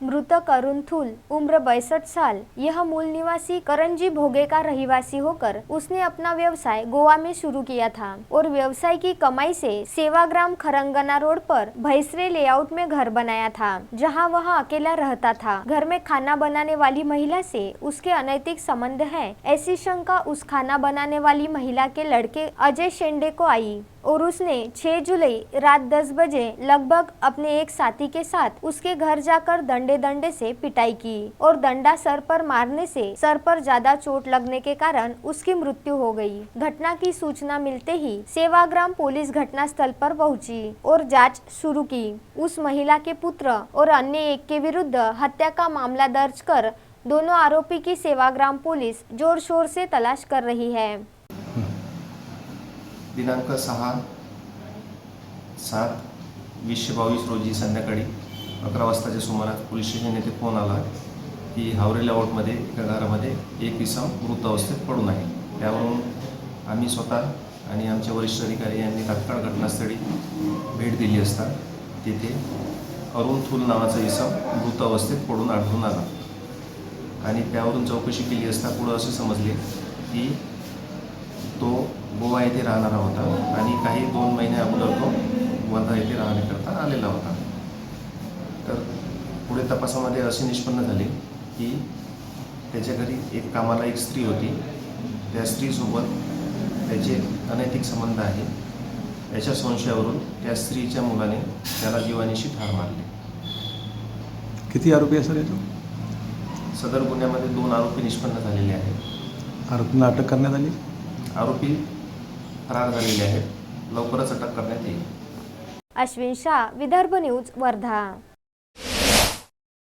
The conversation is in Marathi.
मृतक अरुण थुल उम्र बैसठ साल, यह मूल निवासी करंजी भोगे का रहवासी होकर उसने अपना व्यवसाय गोवा में शुरू किया था और व्यवसाय की कमाई से सेवाग्राम खरंगना रोड पर भैसरे लेआउट में घर बनाया था, जहाँ वह अकेला रहता था। घर में खाना बनाने वाली महिला से उसके अनैतिक संबंध है, ऐसी शंका उस खाना बनाने वाली महिला के लड़के अजय शेंडे को आई। और उसने 6 जुलाई रात 10 बजे लगभग अपने एक साथी के साथ उसके घर जाकर डंडे डंडे से पिटाई की और डंडा सर पर मारने से सर पर ज़्यादा चोट लगने के कारण उसकी मृत्यु हो गई। घटना की सूचना मिलते ही सेवाग्राम पुलिस घटना स्थल पर पहुँची और जाँच शुरू की। उस महिला के पुत्र और अन्य एक के विरुद्ध हत्या का मामला दर्ज कर दोनों आरोपी की सेवाग्राम पुलिस ज़ोर शोर से तलाश कर रही है। दिनांक सहा सात वीसशे बावीस रोजी संध्याकाळी अकरा वाजताच्या सुमारास पोलीस स्टेशन येथे फोन आला की हावरे लेआउटमध्ये एका घरामध्ये एक इसम मृत अवस्थेत पडून आहे. त्यावरून आम्ही स्वतः आणि आमचे वरिष्ठ अधिकारी यांनी तात्काळ घटनास्थळी भेट दिली असता तिथे अरुण थुल नावाचा इसम मृत अवस्थेत पडून आढळून आला. आणि त्यावरून चौकशी केली असता पुढं असे समजले की तो गोवा येथे राहणारा होता आणि काही दोन महिन्या अगोदर तो वर्धा येथे राहण्याकरता आलेला होता. तर पुढे तपासामध्ये असे निष्पन्न झाले की त्याच्या घरी एक कामाला एक स्त्री होती. त्या स्त्रीसोबत त्याचे अनैतिक संबंध आहे. याच्या संशयावरून त्या स्त्रीच्या मुलाने त्याला जीवानीशी ठार मारले. किती आरोपी आहे सर सदर गुन्ह्यामध्ये दोन आरोपी निष्पन्न झालेले आहेत. आरोपींना अटक करण्यात आली? आरोपी फरार झालेले आहेत. लवकरच अटक करण्यात येईल. अश्विन शाह विदर्भ न्यूज वर्धा.